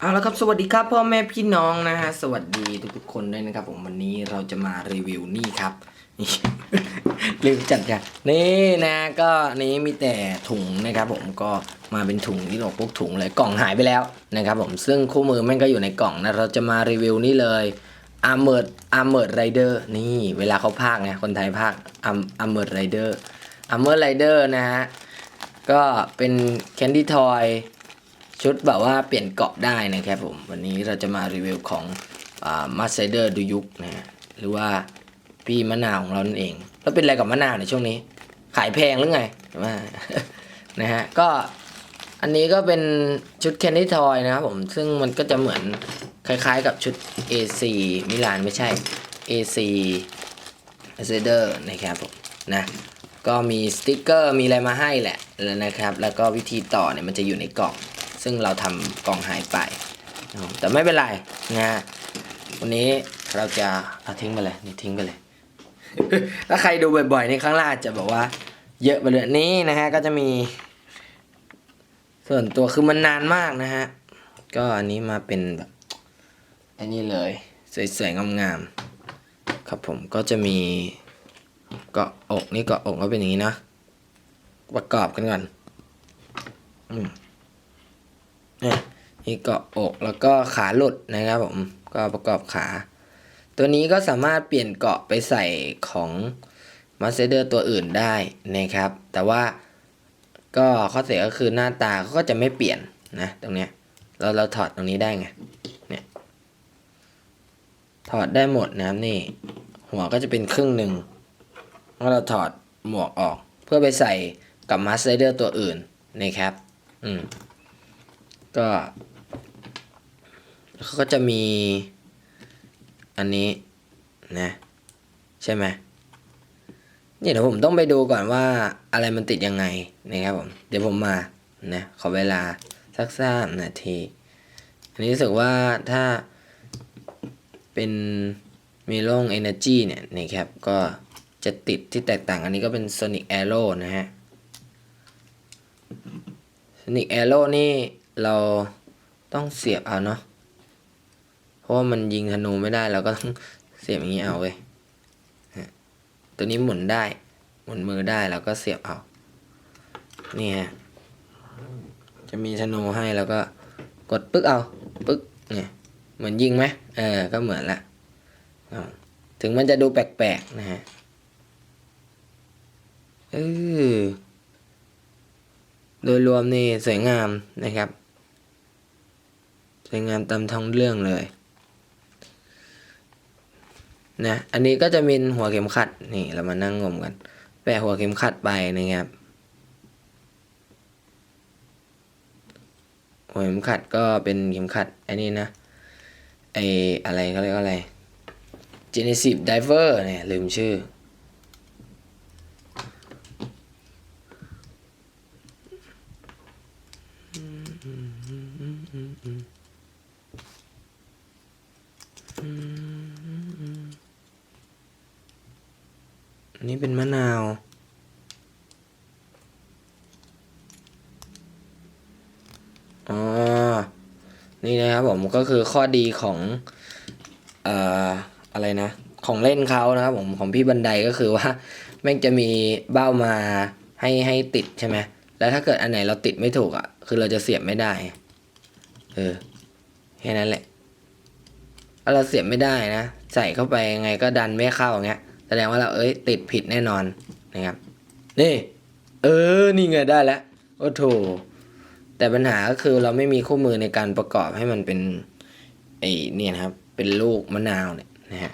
เอาละครับสวัสดีครับพ่อแม่พี่น้องนะฮะสวัสดีทุกๆคนด้วยนะครับ ผมวันนี้เราจะมารีวิวนี่ครับนี่รีวิวจัดกันนี่นะก็นี้มีแต่ถุงนะครับ ผมก็มาเป็นถุงที่เราพวกถุงเลยกล่องหายไปแล้วนะครับ ผมซึ่งคู่มือแม่งก็อยู่ในกล่องนะเราจะมารีวิวนี่เลยอาร์เมอร์อาร์เมอร์ไรเดอร์นี่เวลาเขาพากไงคนไทยพากอาร์อาร์เมอร์ไรเดอร์อาร์เมอร์ไรเดอร์นะฮะก็เป็นแคนดี้ทอย ชุดแบบว่าเปลี่ยนเกาะได้นะครับผมวันนี้เราจะมารีวิวของมาสเดอร์ดูยุกนะฮะหรือว่าพี่มะนาวของเรานั่นเอง แล้วเป็นอะไรกับมะนาวในช่วงนี้ ขายแพงหรือไงว่านะฮะก็อันนี้ก็เป็นชุดแคนดี้ทอยนะครับผมซึ่งมันก็จะเหมือนคล้ายๆกับชุด AC มิลานไม่ใช่ AC a c e d e r นะครับผมนะก็มีสติกเกอร์มีอะไรมาให้แหละแล้วนะครับ แล้วก็วิธีต่อเนี่ยมันจะอยู่ในกล่อง ซึ่งเราทำกล่องหายไป แต่ไม่เป็นไรนะฮะวันนี้เราจะเอาทิ้งไปเลยนี่ทิ้งไปเลย ถ้าใครดูบ่อยๆในข้างล่างจะบอกว่า เยอะไปเลยนี่นะฮะก็จะมี ส่วนตัวคือมันนานมากนะฮะก็อันนี้มาเป็นแบบอันนี้เลยสวยๆงามๆครับผมก็จะมีเกาะอกนี่เกาะอกก็เป็นอย่างนี้นะประกอบกันก่อนอืม นี่ยนี่เกาะอกแล้วก็ขาหลุดนะครับผมก็ประกอบขา ตัวนี้ก็สามารถเปลี่ยนเกาะไปใส่ของมาสเตอร์ตัวอื่นได้นะครับ แต่ว่าก็ข้อเสียก็คือหน้าตาเขาก็จะไม่เปลี่ยนนะตรงเนี้ยเราเราถอดตรงนี้ได้ไงเนี่ยถอดได้หมดนะครับนี่ หัวก็จะเป็นครึ่งหนึ่งแล้วเราถอดหมวกออก เพื่อไปใส่กับมาสเตอร์ตัวอื่นนะครับ อืม ก็เขาก็จะมีอันนี้นะใช่ไหมนี่เดี๋ยวผมต้องไปดูก่อนว่าอะไรมันติดยังไงนะครับผมเดี๋ยวผมมานะขอเวลาสักสามนาที อันนี้รู้สึกว่าถ้าเป็นมีโล่ง Energy เนี่ยนะครับก็จะติดที่แตกต่างอันนี้ก็เป็น Sonic Arrow นะฮะ Sonic Arrow นี่ เราต้องเสียบเอาเนาะเพราะว่ามันยิงธนูไม่ได้เราก็ต้องเสียบอย่างนี้เอาเว้ยตัวนี้หมุนได้ หมุนมือได้เราก็เสียบเอานี่ฮะจะมีธนูให้แล้วก็กดปึ๊กเอาปึ๊กเนี่ยเหมือนยิงไหมเออก็เหมือนละถึงมันจะดูแปลกๆนะฮะเออโดยรวมนี่สวยงามนะครับ สวยงามตามท้องเรื่องเลยนะอันนี้ก็จะมีหัวเข็มขัดนี่เรามานั่งงมกันแปะหัวเข็มขัดไปนะครับหัวเข็มขัดก็เป็นเข็มขัดอ้นี่นะไออะไรเขาเรียกว่าอะไร Genesis Diver เนี่ยลืมชื่อ อั นี้เป็นมะนาว อ๋อ นี่นะครับผมก็คือข้อดีของเอ่ออะไรนะ ของเล่นเขานะครับผมของพี่บันไดก็คือว่า แม่งจะมีเบ้ามาให้ให้ติดใช่ไหมแล้วถ้าเกิดอันไหนเราติดไม่ถูกอะ คือเราจะเสียบไม่ได้ เออ แค่นั้นแหละถ้าเราเสียบไม่ได้นะ ใส่เข้าไปยังไงก็ดันไม่เข้าอย่างเงี้ย แสดงว่าเราเอ้ยติดผิดแน่นอนนะครับ นี่ เออ นี่ไงได้แล้ว โอ้โถแต่ปัญหาก็คือเราไม่มีคู่มือในการประกอบให้มันเป็นไอ้นี่นะครับ เป็นลูกมะนาวเนี่ยนะฮะ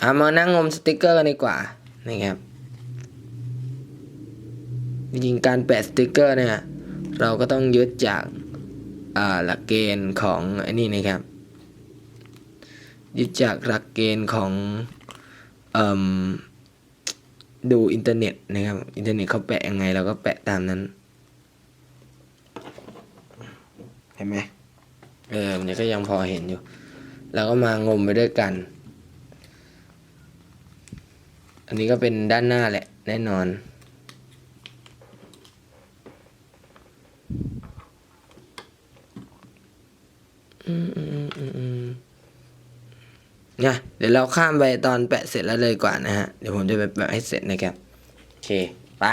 เอามานั่งงมสติกเกอร์กันดีกว่านะครับจริงการแปะสติกเกอร์เนี่ย เราก็ต้องยึดจากหลักเกณฑ์ของไอ้นี่นะครับยึดจากหลักเกณฑ์ของ ดูอินเทอร์เน็ตนะครับอินเทอร์เน็ตเขาแปะยังไงเราก็แปะตามนั้น เห็นไหมเออมันก็ยังพอเห็นอยู่ แล้วก็มางมไปด้วยกัน อันนี้ก็เป็นด้านหน้าแหละ แน่นอนออืมอืมอืมอืมอืมเนี่ยเดี๋ยวเราข้ามไปตอนแปะเสร็จแล้วเลยกว่านะฮะ เดี๋ยวผมจะไปแปะให้เสร็จนะครับ โอเค ไป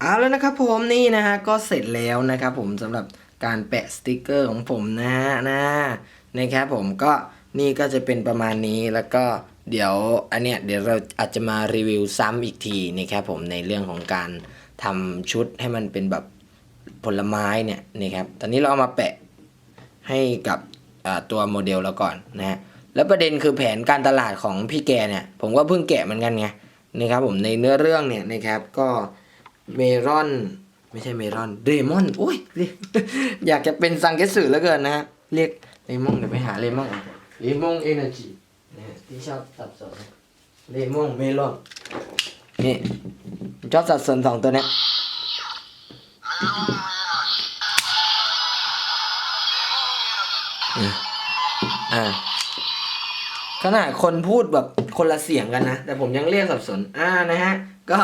เอาแล้วนะครับผมนี่นะฮะ ก็เสร็จแล้วนะครับผมสำหรับการแปะสติกเกอร์ของผมนะฮะนะนะครับผมก็นี่ก็จะเป็นประมาณนี้แล้วก็เดี๋ยวอันเนี้ยเดี๋ยวเราอาจจะมารีวิวซ้ำอีกทีนะครับผมในเรื่องของการทำชุดให้มันเป็นแบบผลไม้เนี่ยนะครับ ตอนนี้เราเอามาแปะให้กับตัวโมเดลเราก่อนนะฮะ แล้วประเด็นคือแผนการตลาดของพี่แกเนี่ย ผมก็เพิ่งแกะเหมือนกันไงนะครับผมในเนื้อเรื่องเนี่ยนะครับก็เมรอนไม่ใช่เมรอนเรมอนโอ้ยเรียกอยากจะเป็นซังเกสึเหลือเกินนะฮะเรียกเรมอนเดี๋ยวไปหาเรมอนอะเรมอนเอเนอร์จีที่ชอบสับสนเรมอนเมลอนนี่ชอบสับสนสองตัวเนี้ยอืมอ่า ขนาดคนพูดแบบคนละเสียงกันนะ แต่ผมยังเรียกสับสน อ่านะฮะ ก็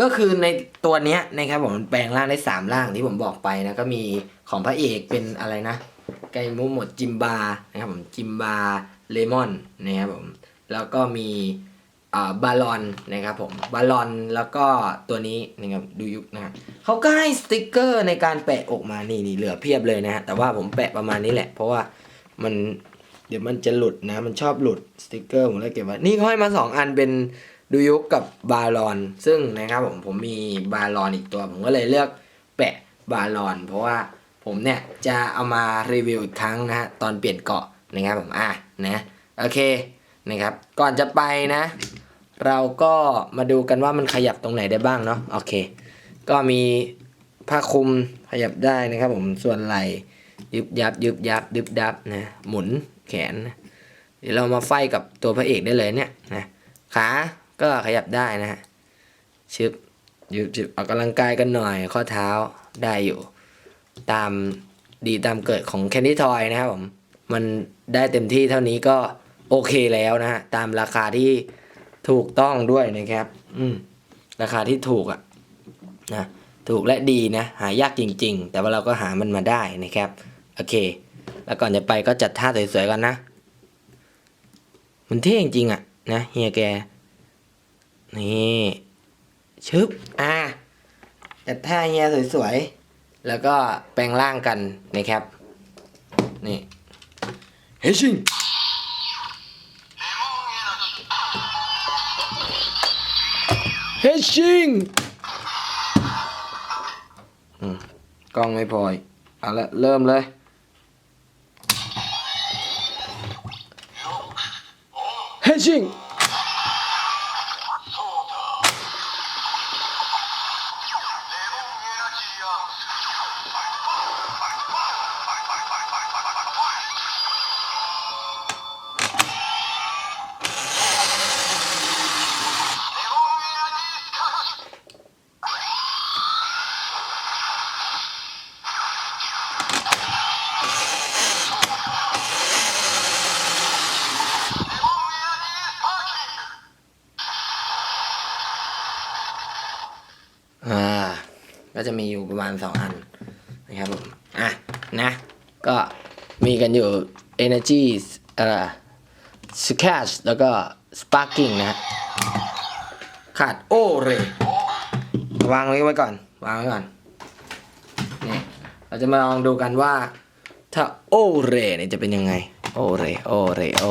ก็คือในตัวเนี้ยนะครับผมแปลงร่างได้สามร่างที่ผมบอกไปนะ ก็มีของพระเอกเป็นอะไรนะ ไกมูหมดจิมบา นะครับผม จิมบาเลมอนนะครับผม แล้วก็มีบาลอนนะครับผมบาลอนแล้วก็ตัวนี้นะครับดูยุคนะฮะเขาก็ให้สติกเกอร์ในการแปะออกมานี่นี่เหลือเพียบเลยนะฮะแต่ว่าผมแปะประมาณนี้แหละ เพราะว่ามัน เดี๋ยวมันจะหลุดนะ มันชอบหลุดสติกเกอร์ผมเลยเก็บไว้นี่เขาให้มาสองอันเป็นดูยุกกับบาลอน ซึ่งนะครับผมผมมีบาลอนอีกตัว ผมก็เลยเลือกแปะบาลอน เพราะว่าผมเนี่ยจะเอามารีวิวอีกครั้งนะฮะตอนเปลี่ยนเกาะนะครับผมอะนะโอเคนะครับก่อนจะไปนะ เราก็มาดูกันว่ามันขยับตรงไหนได้บ้างเนาะโอเค ก็มีผ้าคลุมขยับได้นะครับผมส่วนไหล่ยึบยับยึบยับยึบยับนะหมุน แขนนะเดี๋ยวเรามาไฟกับตัวพระเอกได้เลยเนี่ยนะขาก็ขยับได้นะฮะชึบยึบยึบออกกำลังกายกันหน่อยข้อเท้าได้อยู่ ตามดีตามเกิดของแคนดี้ทอยนะครับผมมันได้เต็มที่เท่านี้ก็โอเคแล้วนะฮะตามราคาที่ถูกต้องด้วยนะครับ อืมราคาที่ถูกอะนะถูกและดีนะ หายากจริง ๆ แต่ว่าเราก็หามันมาได้นะครับ โอเค แล้วก่อนจะไปก็จัดท่าสวยๆกันนะ มันเท่จริงๆอะนะเฮียแก นี่ชึบอ่าจัดท่าเฮียสวยๆ แล้วก็แปลงร่างกันนะครับ นี่ เฮชิงเฮชิงกล้องไม่พออีกเอาละเริ่มเลย เฮ อ่าก็จะมีอยู่ประมาณสองอันนะครับผมอะนะก็มีกันอยู่ Energy เอ่อ Scash แล้วก็ Sparking นะฮะขาดโอเรวางไว้ไว้ก่อน วางไว้ก่อนนี่เราจะมาลองดูกันว่า ถ้าโอเรเนี่ยจะเป็นยังไง โอเรโอเรโอ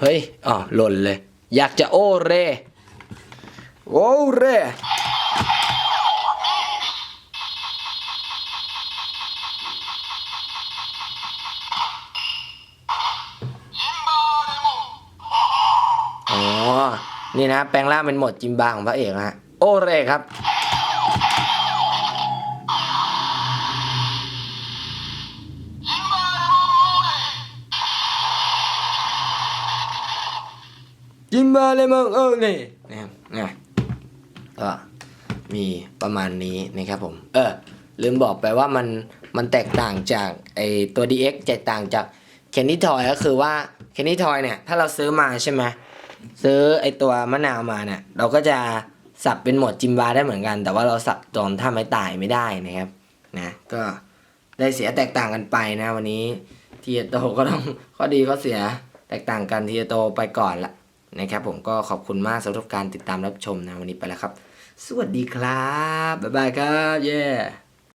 เฮ้ยอ๋อหล่นเลย อยากจะโอเร โอ้เร่อ๋อนี่นะแปลงร่างเป็นโหมดจิมบาของพระเอกนะฮะโอเร่ครับจิมบาเลยมึงโอเร่นะครับนะ็มีประมาณนี้นะครับผม เออ ลืมบอกไปว่ามันมันแตกต่างจากไอตัว DX แตกต่างจากเคนนี่ทอยก็คือว่าเคนนี่ทอยเนี่ย ถ้าเราซื้อมาใช่ไหมซื้อไอตัวมะนาวมาเนี่ย เราก็จะสับเป็นหมวดจิมบาได้เหมือนกัน แต่ว่าเราสับจอมท่าไม่ตายไม่ได้นะครับนะก็ได้เสียแตกต่างกันไปนะ วันนี้เทียโตก็ต้องข้อดีข้อเสียแตกต่างกันเทียโตไปก่อนละนะครับผมก็ขอบคุณมากสำหรับการติดตามรับชมนะวันนี้ไปแล้วครับ สวัสดีครับ บ๊ายบายครับ เย้ yeah.